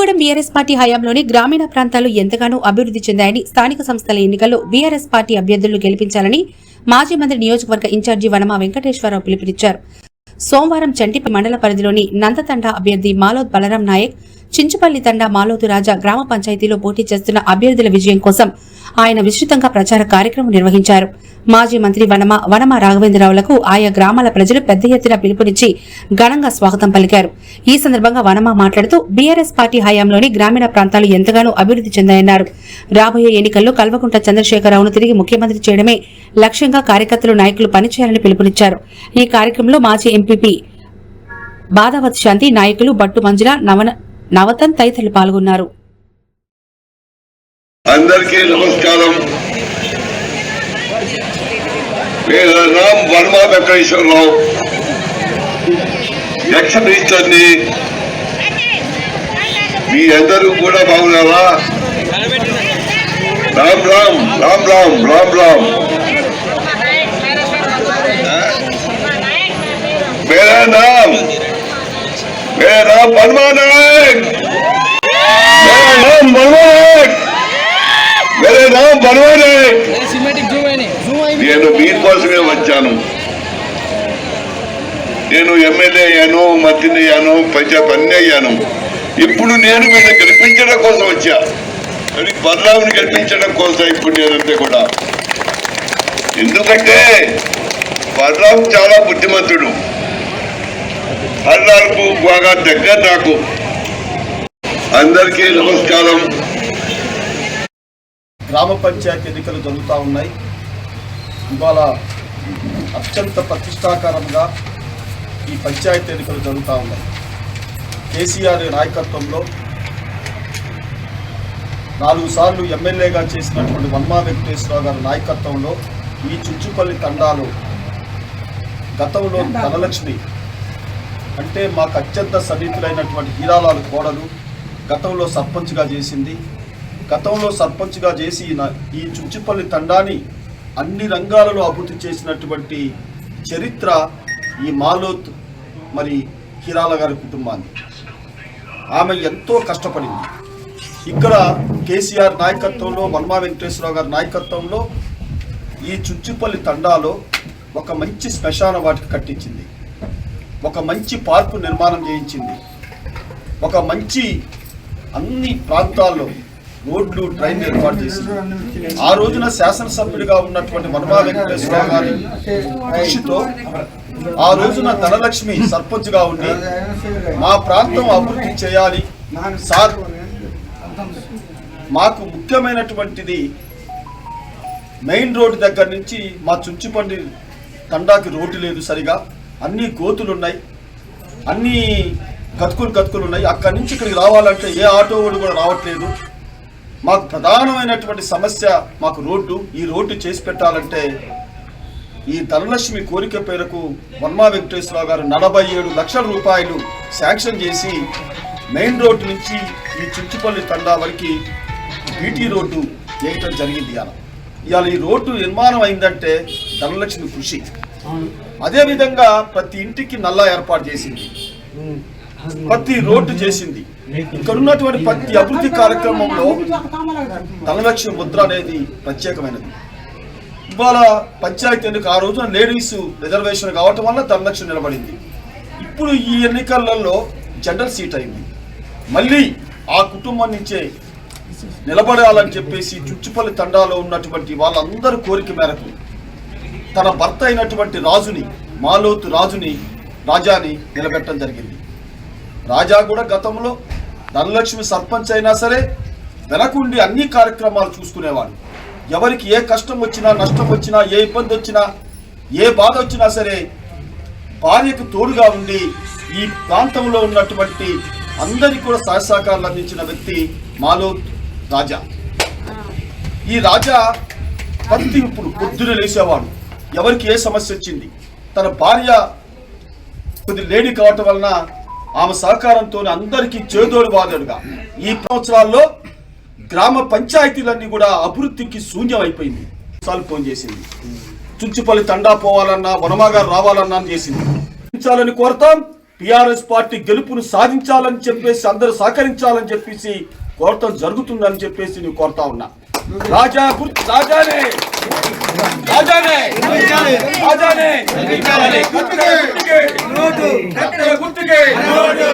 Kothagudem BRS party హయాంలోని గ్రామీణ ప్రాంతాలు ఎంతగానో అభివృద్ధి చెందాయని స్థానిక సంస్థల ఎన్నికల్లో బీఆర్ఎస్ పార్టీ అభ్యర్థులను గెలిపించాలని మాజీ మంత్రి నియోజకవర్గ ఇన్ఛార్జి వనమా వెంకటేశ్వరరావు పిలుపునిచ్చారు. సోమవారం చంటిపి మండల పరిధిలోని నందతండ అభ్యర్థి మాలోద్ బలరాం నాయక్ చించుపల్లి తండా మాలోతు రాజా గ్రామ పంచాయతీలో పోటీ చేస్తున్న అభ్యర్థుల విజయం కోసం ఆయన విస్తృతంగా ప్రచార కార్యక్రమం నిర్వహించారు. మాజీ మంత్రి వనమ వనమ రాఘవేంద్రరావులకు ఆయా గ్రామాల ప్రజలు పెద్ద ఎత్తున పిలుపునిచ్చి ఘనంగా స్వాగతం పలికారు. ఈ సందర్భంగా వనమ మాట్లాడుతూ బీఆర్ఎస్ పార్టీ హయాంలోని గ్రామీణ ప్రాంతాలు ఎంతగానో అభివృద్ధి చెందాయన్నారు. రాబోయే ఎన్నికల్లో కల్వకుంట చంద్రశేఖరరావును తిరిగి ముఖ్యమంత్రి చేయడమే లక్ష్యంగా కార్యకర్తలు నాయకులు పనిచేయాలని పిలుపునిచ్చారు. ఈ కార్యక్రమంలో మాజీ ఎంపీపీ బాధావత్ శాంతి నాయకులు బట్టు మంజుల నవన నవతన్ తదితరులు పాల్గొన్నారు. అందరికీ నమస్కారం. నేను రామ్ వర్మ వెంకటేశ్వరరావు. ఎక్స్పీచర్ని మీ అందరూ కూడా బాగున్నారా? రామ్ రామ్ రామ్ రామ్ రామ్ రామ్. మేరా నామ్. మేరా వర్మ నాయక్ అయింది నేను మీకోసమే వచ్చాను. నేను ఎమ్మెల్యే అయ్యాను మంత్రిని అయ్యాను పంచాయత్ అన్ని అయ్యాను. ఇప్పుడు నేను వీళ్ళని గెలిపించడం కోసం వచ్చా. అది బదలావుని గెలిపించడం కోసం ఇప్పుడు నేనంతే కూడా. ఎందుకంటే బలరాం చాలా బుద్ధిమంతుడు. బలరాంకు బాగా దగ్గర నాకు. అందరికీ నమస్కారం. గ్రామ పంచాయతీ ఎన్నికలు జరుగుతూ ఉన్నాయి. ఇవాళ అత్యంత ప్రతిష్టాకరంగా ఈ పంచాయతీ ఎన్నికలు జరుగుతూ ఉన్నాయి. కేసీఆర్ నాయకత్వంలో నాలుగు సార్లు ఎమ్మెల్యేగా చేసినటువంటి వన్మా వెంకటేశ్వరరావు గారి నాయకత్వంలో ఈ చుచ్చుపల్లి తండాలు గతంలో ధనలక్ష్మి అంటే మాకు అత్యంత సన్నిహితులైనటువంటి హీరాలాలు కోడలు గతంలో సర్పంచ్గా చేసింది. గతంలో సర్పంచ్గా చేసి నా- ఈ చుచ్చిపల్లి తండాన్ని అన్ని రంగాలలో అభివృద్ధి చేసినటువంటి చరిత్ర ఈ మాలోత్ మరి హీరాల గారి కుటుంబాన్ని. ఆమె ఎంతో కష్టపడింది. ఇక్కడ కేసీఆర్ నాయకత్వంలో వర్మా వెంకటేశ్వరరావు గారి నాయకత్వంలో ఈ చుచ్చుపల్లి తండాలో ఒక మంచి శ్మశాన వాటికి కట్టించింది. ఒక మంచి పార్కు నిర్మాణం చేయించింది. ఒక మంచి అన్ని ప్రాంతాల్లో రోడ్లు ట్రైన్ ఏర్పాటు చేసింది. ఆ రోజున శాసనసభ్యుడిగా ఉన్నటువంటి వర్మా వెంకటేశ్వర గారి కృషితో ఆ రోజున ధనలక్ష్మి సర్పంచ్గా ఉండి మా ప్రాంతం అభివృద్ధి చేయాలి. సార్ మాకు ముఖ్యమైనటువంటిది మెయిన్ రోడ్డు దగ్గర నుంచి మా చుంచుపండి తండాకి రోడ్డు లేదు సరిగా. అన్ని గోతులు ఉన్నాయి అన్ని గతుకులు గతుకులు ఉన్నాయి. అక్కడి నుంచి ఇక్కడికి రావాలంటే ఏ ఆటో వాడు కూడా రావట్లేదు. మాకు ప్రధానమైనటువంటి సమస్య మాకు రోడ్డు. ఈ రోడ్డు చేసి పెట్టాలంటే ఈ ధనలక్ష్మి కోరిక పేరుకు వర్మా వెంకటేశ్వరరావు గారు నలభై ఏడు లక్షల రూపాయలు శాంక్షన్ చేసి మెయిన్ రోడ్డు నుంచి ఈ చుంచుపల్లి తండా వరకు బీటీ రోడ్డు వేయటం జరిగింది ఇవాళ. ఇవాళ ఈ రోడ్డు నిర్మాణం అయిందంటే ధనలక్ష్మి కృషి. అదేవిధంగా ప్రతి ఇంటికి నల్లా ఏర్పాటు చేసింది. ప్రతి రోడ్డు చేసింది. ఇక్కడ ఉన్నటువంటి ప్రతి అభివృద్ధి కార్యక్రమంలో ధనలక్ష్మి ముద్ర అనేది ప్రత్యేకమైనది. ఇవాళ పంచాయతీ ఎన్నిక ఆ రోజున లేడీస్ రిజర్వేషన్ కావటం వల్ల ధనలక్ష్మి నిలబడింది. ఇప్పుడు ఈ ఎన్నికలలో జనరల్ సీట్ అయింది. మళ్ళీ ఆ కుటుంబం నుంచే నిలబడాలని చెప్పేసి చుచ్చుపల్లి తండాలో ఉన్నటువంటి వాళ్ళందరి కోరిక మేరకు తన భర్త అయినటువంటి రాజుని మాలోతు రాజుని రాజాని నిలబెట్టడం జరిగింది. రాజా కూడా గతంలో ధనలక్ష్మి సర్పంచ్ అయినా సరే వెనకుండి అన్ని కార్యక్రమాలు చూసుకునేవాడు. ఎవరికి ఏ కష్టం వచ్చినా నష్టం వచ్చినా ఏ ఇబ్బంది వచ్చినా ఏ బాధ వచ్చినా సరే భార్యకు తోడుగా ఉండి ఈ ప్రాంతంలో ఉన్నటువంటి అందరికీ కూడా సహాయ సహకారాలు అందించిన వ్యక్తి మాలో రాజా. ఈ రాజా ప్రతి ఇప్పుడు పొద్దున లేచేవాడు ఎవరికి ఏ సమస్య వచ్చింది? తన భార్య కొద్ది లేడీ కావటం వలన ఆమె సహకారంతో అందరికీ చేదోడు వాదడుగా ఈ సంవత్సరాల్లో గ్రామ పంచాయతీలన్నీ కూడా అభివృద్ధికి శూన్యం అయిపోయింది సార్లు ఫోన్ చేసింది. చుంచుపల్లి తండా పోవాలన్నా వనమాగారు రావాలన్నా అని చేసింది. చాలని కోరతాం టిఆర్ఎస్ పార్టీ గెలుపును సాధించాలని చెప్పేసి అందరూ సహకరించాలని చెప్పేసి కోరటం జరుగుతుందని చెప్పేసి నేను కోరుతా ఉన్నా. రాజా గుర్తు రాజానే! ఆజానే గుర్తుకే గుర్తుకే నోటు గుర్తుకే నోటు